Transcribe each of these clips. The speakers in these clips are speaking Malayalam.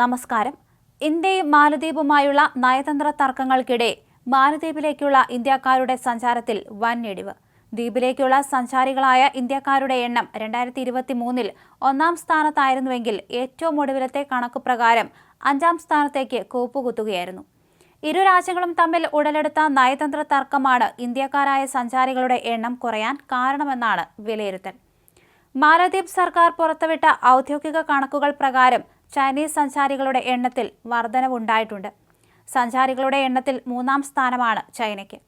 നമസ്കാരം. ഇന്ത്യയും മാലദ്വീപുമായുള്ള നയതന്ത്ര തർക്കങ്ങൾക്കിടെ മാലദ്വീപിലേക്കുള്ള ഇന്ത്യക്കാരുടെ സഞ്ചാരത്തിൽ വൻ ഇടിവ് ദ്വീപിലേക്കുള്ള സഞ്ചാരികളായ ഇന്ത്യക്കാരുടെ എണ്ണം രണ്ടായിരത്തി ഇരുപത്തി മൂന്നിൽ ഒന്നാം സ്ഥാനത്തായിരുന്നുവെങ്കിൽ ഏറ്റവും ഒടുവിലത്തെ കണക്ക് പ്രകാരം അഞ്ചാം സ്ഥാനത്തേക്ക് കൂപ്പുകുത്തുകയായിരുന്നു. ഇരു രാജ്യങ്ങളും തമ്മിൽ ഉടലെടുത്ത നയതന്ത്ര തർക്കമാണ് ഇന്ത്യക്കാരായ സഞ്ചാരികളുടെ എണ്ണം കുറയാൻ കാരണമെന്നാണ് വിലയിരുത്തൽ. മാലദ്വീപ് സർക്കാർ പുറത്തുവിട്ട ഔദ്യോഗിക കണക്കുകൾ പ്രകാരം ചൈനീസ് സഞ്ചാരികളുടെ എണ്ണത്തിൽ വർധനവുണ്ടായിട്ടുണ്ട്. സഞ്ചാരികളുടെ എണ്ണത്തിൽ മൂന്നാം സ്ഥാനമാണ് ചൈനയ്ക്ക്.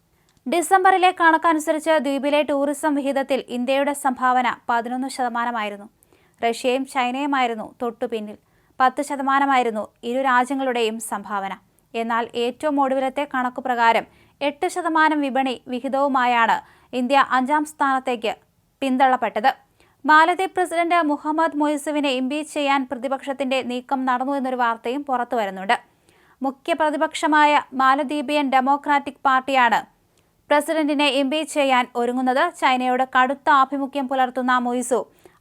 ഡിസംബറിലെ കണക്കനുസരിച്ച് ദ്വീപിലെ ടൂറിസം വിഹിതത്തിൽ ഇന്ത്യയുടെ സംഭാവന പതിനൊന്ന് ശതമാനമായിരുന്നു. റഷ്യയും ചൈനയുമായിരുന്നു തൊട്ടുപിന്നിൽ. പത്ത് ശതമാനമായിരുന്നു ഇരു രാജ്യങ്ങളുടെയും സംഭാവന. എന്നാൽ ഏറ്റവും ഒടുവിലത്തെ കണക്കു പ്രകാരം എട്ട് ശതമാനം വിപണി വിഹിതവുമായാണ് ഇന്ത്യ അഞ്ചാം സ്ഥാനത്തേക്ക് പിന്തള്ളപ്പെട്ടത്. മാലദ്വീപ് പ്രസിഡന്റ് മുഹമ്മദ് മൊയ്സുവിനെ ഇംപീച്ച് ചെയ്യാൻ പ്രതിപക്ഷത്തിന്റെ നീക്കം നടന്നു എന്നൊരു വാർത്തയും പുറത്തു വരുന്നുണ്ട്. മുഖ്യ പ്രതിപക്ഷമായ മാലദ്വീപിയൻ ഡെമോക്രാറ്റിക് പാർട്ടിയാണ് പ്രസിഡന്റിനെ ഇംപീച്ച് ചെയ്യാൻ ഒരുങ്ങുന്നത്. ചൈനയോട് കടുത്ത ആഭിമുഖ്യം പുലർത്തുന്ന മൊയ്സു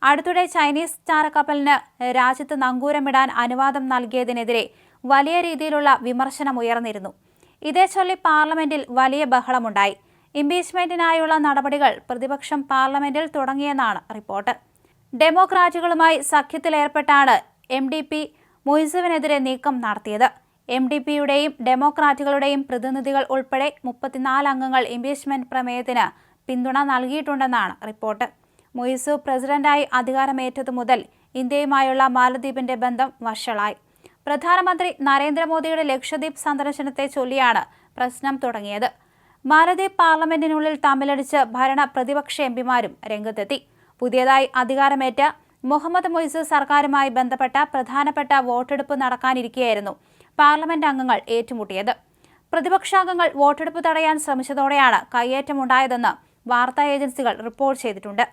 അടുത്തിടെ ചൈനീസ് ചാരക്കപ്പലിന് രാജ്യത്ത് നങ്കൂരമിടാൻ അനുവാദം നൽകിയതിനെതിരെ വലിയ രീതിയിലുള്ള വിമർശനം ഉയർന്നിരുന്നു. ഇതേ ചൊല്ലി പാർലമെന്റിൽ വലിയ ബഹളമുണ്ടായി. ഇംപീച്ച്മെന്റിനായുള്ള നടപടികൾ പ്രതിപക്ഷം പാർലമെന്റിൽ തുടങ്ങിയെന്നാണ് റിപ്പോർട്ട്. ഡെമോക്രാറ്റുകളുമായി സഖ്യത്തിലേർപ്പെട്ടാണ് എം ഡി പി മൊയ്സുവിനെതിരെ നീക്കം നടത്തിയത്. എം ഡി പിയുടെയും ഡെമോക്രാറ്റുകളുടെയും പ്രതിനിധികൾ ഉൾപ്പെടെ മുപ്പത്തിനാല് അംഗങ്ങൾ ഇംപീച്ച്മെന്റ് പ്രമേയത്തിന് പിന്തുണ നൽകിയിട്ടുണ്ടെന്നാണ് റിപ്പോർട്ട്. മൊയ്സു പ്രസിഡന്റായി അധികാരമേറ്റതു മുതൽ ഇന്ത്യയുമായുള്ള മാലദ്വീപിന്റെ ബന്ധം വഷളായി. പ്രധാനമന്ത്രി നരേന്ദ്രമോദിയുടെ ലക്ഷദ്വീപ് സന്ദർശനത്തെ ചൊല്ലിയാണ് പ്രശ്നം തുടങ്ങിയത്. മാലദ്വീപ് പാർലമെന്റിനുള്ളിൽ തമ്മിലടിച്ച് ഭരണ പ്രതിപക്ഷ എംപിമാരും രംഗത്തെത്തി. പുതിയതായി അധികാരമേറ്റ മുഹമ്മദ് മൊയ്സ് സർക്കാരുമായി ബന്ധപ്പെട്ട പ്രധാനപ്പെട്ട വോട്ടെടുപ്പ് നടക്കാനിരിക്കെയായിരുന്നു പാർലമെന്റ് അംഗങ്ങൾ ഏറ്റുമുട്ടിയത്. പ്രതിപക്ഷാംഗങ്ങൾ വോട്ടെടുപ്പ് തടയാൻ ശ്രമിച്ചതോടെയാണ് കയ്യേറ്റമുണ്ടായതെന്ന് വാർത്താ ഏജൻസികൾ റിപ്പോർട്ട് ചെയ്തിട്ടുണ്ട്.